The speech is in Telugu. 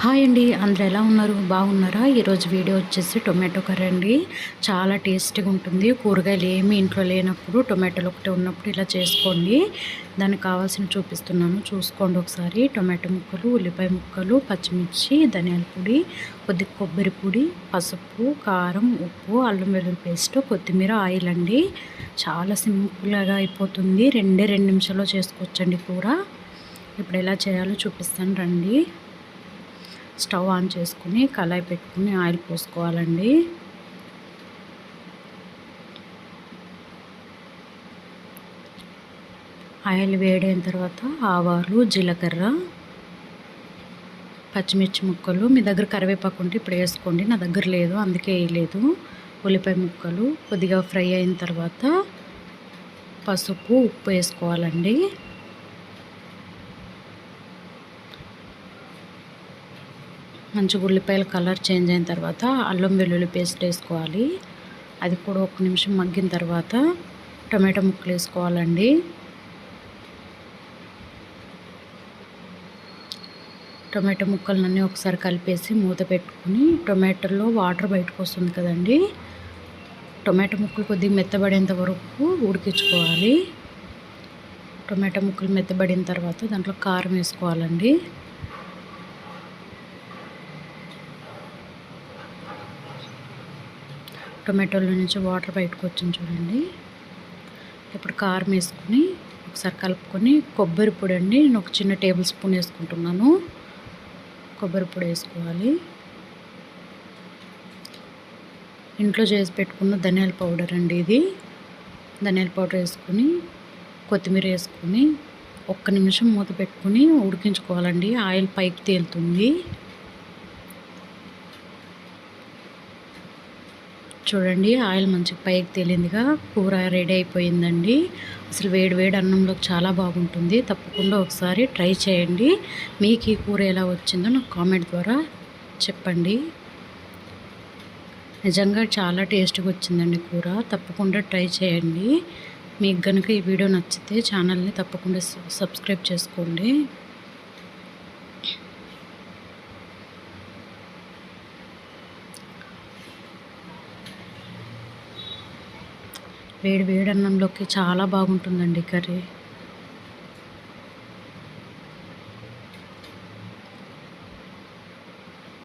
హాయ్ అండి అందరు ఎలా ఉన్నారు? బాగున్నారా? ఈరోజు వీడియో వచ్చేసి టొమాటో కర్రీ అండి. చాలా టేస్టీగా ఉంటుంది. కూరగాయలు ఏమి ఇంట్లో లేనప్పుడు టొమాటోలు ఒకటి ఉన్నప్పుడు ఇలా చేసుకోండి. దానికి కావాల్సిన చూపిస్తున్నాను. చూసుకోండి ఒకసారి. టొమాటో ముక్కలు ఉల్లిపాయ ముక్కలు పచ్చిమిర్చి ధనియాల పొడి కొద్ది కొబ్బరి పొడి పసుపు కారం ఉప్పు అల్లం వెల్లుల్లి పేస్ట్ కొత్తిమీర ఆయిల్ అండి. చాలా సింపుల్గా అయిపోతుంది. రెండే రెండు నిమిషాల్లో చేసుకోవచ్చండి కూర. ఇప్పుడు ఎలా చేయాలో చూపిస్తాను రండి. స్టవ్ ఆన్ చేసుకుని కళాయి పెట్టుకుని ఆయిల్ పోసుకోవాలండి. ఆయిల్ వేడైన తర్వాత ఆవాలు జీలకర్ర పచ్చిమిర్చి ముక్కలు. మీ దగ్గర కరివేపాకు ఉంటే ఇప్పుడు వేసుకోండి. నా దగ్గర లేదు అందుకే వేయలేదు. ఉల్లిపాయ ముక్కలు కొద్దిగా ఫ్రై అయిన తర్వాత పసుపు ఉప్పు వేసుకోవాలండి. మంచిగా ఉల్లిపాయల కలర్ చేంజ్ అయిన తర్వాత అల్లం వెల్లుల్లి పేస్ట్ వేసుకోవాలి. అది కూడా ఒక నిమిషం మగ్గిన తర్వాత టమాటో ముక్కలు వేసుకోవాలండి. టొమాటో ముక్కలన్నీ ఒకసారి కలిపేసి మూత పెట్టుకుని టొమాటోలో వాటర్ బయటకు వస్తుంది కదండి. టొమాటో ముక్కలు కొద్దిగా మెత్తబడేంత వరకు ఉడికించుకోవాలి. టొమాటో ముక్కలు మెత్తబడిన తర్వాత దాంట్లో కారం వేసుకోవాలండి. టొమాటోలో నుంచి వాటర్ బయటకు వచ్చింది చూడండి. ఇప్పుడు కారం వేసుకుని ఒకసారి కలుపుకొని కొబ్బరి పొడి అండి. నేను ఒక చిన్న టేబుల్ స్పూన్ వేసుకుంటున్నాను. కొబ్బరి పొడి వేసుకోవాలి. ఇంట్లో చేసి పెట్టుకున్న ధనియాల పౌడర్ అండి ఇది. ధనియాల పౌడర్ వేసుకుని కొత్తిమీర వేసుకొని ఒక్క నిమిషం మూత పెట్టుకుని ఉడికించుకోవాలండి. ఆయిల్ పైకి తేలుతుంది. చూడండి ఆయిల్ మంచిగా పైకి తేలిందిగా కూర రెడీ అయిపోయిందండి. అసలు వేడి వేడి అన్నంలో చాలా బాగుంటుంది. తప్పకుండా ఒకసారి ట్రై చేయండి. మీకు ఈ కూర ఎలా వచ్చిందో నాకు కామెంట్ ద్వారా చెప్పండి. నిజంగా చాలా టేస్ట్గా వచ్చిందండి కూర. తప్పకుండా ట్రై చేయండి. మీకు కనుక ఈ వీడియో నచ్చితే ఛానల్ని తప్పకుండా సబ్స్క్రైబ్ చేసుకోండి. వేడి వేడి అన్నంలోకి చాలా బాగుంటుందండి కర్రీ.